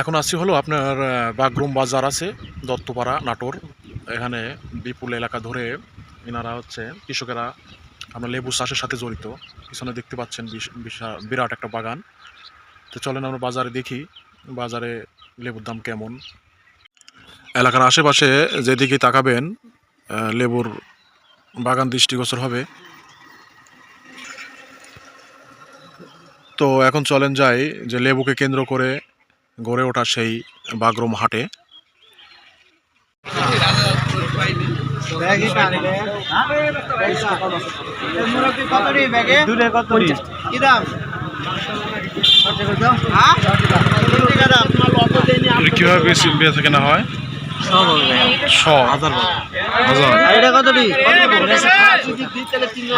এখন আসছি হলো আপনার বাগরুম বাজার আছে, দত্তপাড়া, নাটোর। এখানে বিপুল এলাকা ধরে এনারা হচ্ছে কৃষকেরা, আমরা লেবু চাষের সাথে জড়িত। পিছনে দেখতে পাচ্ছেন বিরাট একটা বাগান। তো চলেন আমরা বাজারে দেখি, বাজারে লেবুর দাম কেমন। এলাকার আশেপাশে যেদিকে তাকাবেন লেবুর বাগান দৃষ্টিগোচর হবে। তো এখন চলেন যাই, যে লেবুকে কেন্দ্র করে গড়ে ওঠা সেই বাগরুম হাটে। দূরে কত কি দাম? হ্যাঁ? দাম। কীভাবে বেশি বেচা কেনা হয়? ছ হাজার হাজার। এটা কত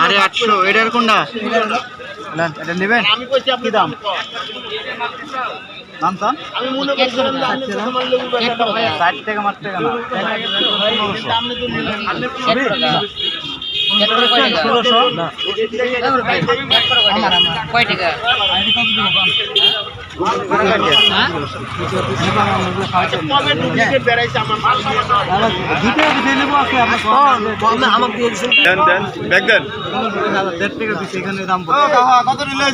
আরে আটশো। এটার কোনটা? এটা নেবেন? কি দাম? দাম দাম আমি মনে করছিলাম না ষোলোশো কয় টাকা দেন দেন ব্যাগ টাকা দেড় টাকা পিস এখানে দাম কত নিলে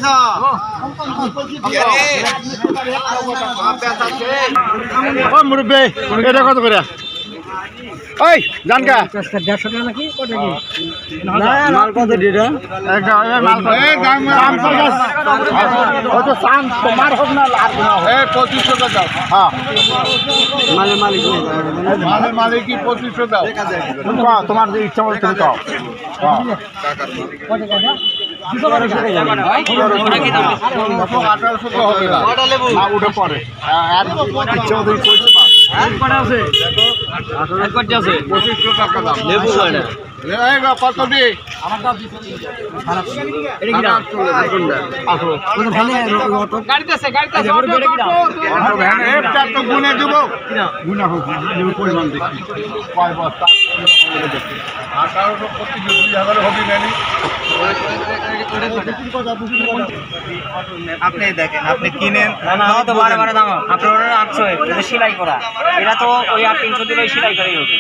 ও মুরব্বী এটা কত করে? ওই জানকা। দেড়শো টাকা নাকি কত কি মাল কত দিটা মাল দাম তো সান তোমার হোক না লাভ না এ 2500 টাকা দাও। হ্যাঁ। মালে মালিক মালে মালিকই 2500 দাও? তোমার যে ইচ্ছা মতো তুমি কও হ্যাঁ। আঠারোশো তো হবে না। না উঠে পরে। আর ইচ্ছা কটা আছে? আছে? টাকা দাম। লেবু আঠারোশো দুই হাজার হবি নানি। আপনি দেখেন আপনি কিনেন। তো বারে বারে দাম। আপনার আটশো এটা সেলাই করা। এটা তো ওই আর তিনশো দিলে সেলাই করাই হবে।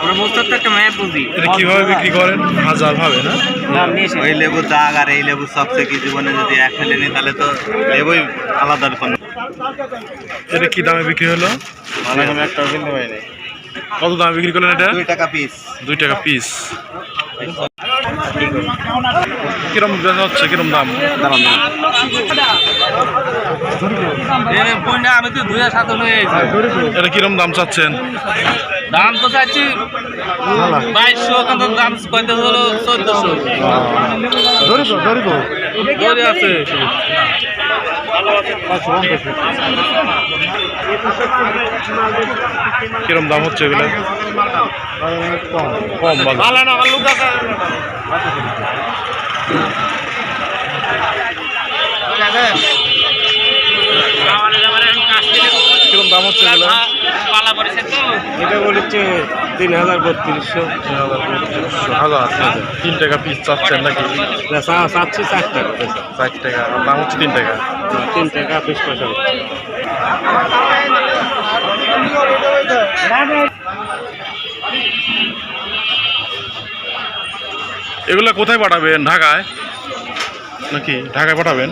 আমরা বলতে তো একটা ম্যাপ বুঝি। এটা কীভাবে বিক্রি করেন? হাজার ভাবে না? দাম ওই লেবু দাগ আর এই লেবু সবচেয়ে কি জীবনে যদি এক ফেলে নি তাহলে তো লেবুই আলাদা রকম। এটা কি দামে বিক্রি হলো? অনেক একটা কিনতে পারিনি কত দামে বিক্রি করলেন এটা? দুই টাকা পিস দুই টাকা পিস কিরম হচ্ছে কিরম দাম? আমি তো দুই হাজার সাত হয়ে এটা কিরম দাম চাচ্ছেন? দাম তো চাচ্ছি বাইশশো কিন্তু দাম কইতে হলো চোদ্দশো। আছে। কিরম দাম হচ্ছে এগুলো? কম দাম হচ্ছে এগুলো পালা পড়েছে তো এটা বলেছে তিন হাজার বত্রিশশো হাজার তিন টাকা পিস চাচ্ছেন নাকি চাচ্ছি চার টাকা চার টাকা দাম হচ্ছে তিন টাকা তিন টাকা বিশ পয়সা এগুলো কোথায় পাঠাবেন? ঢাকায়? নাকি ঢাকায় পাঠাবেন?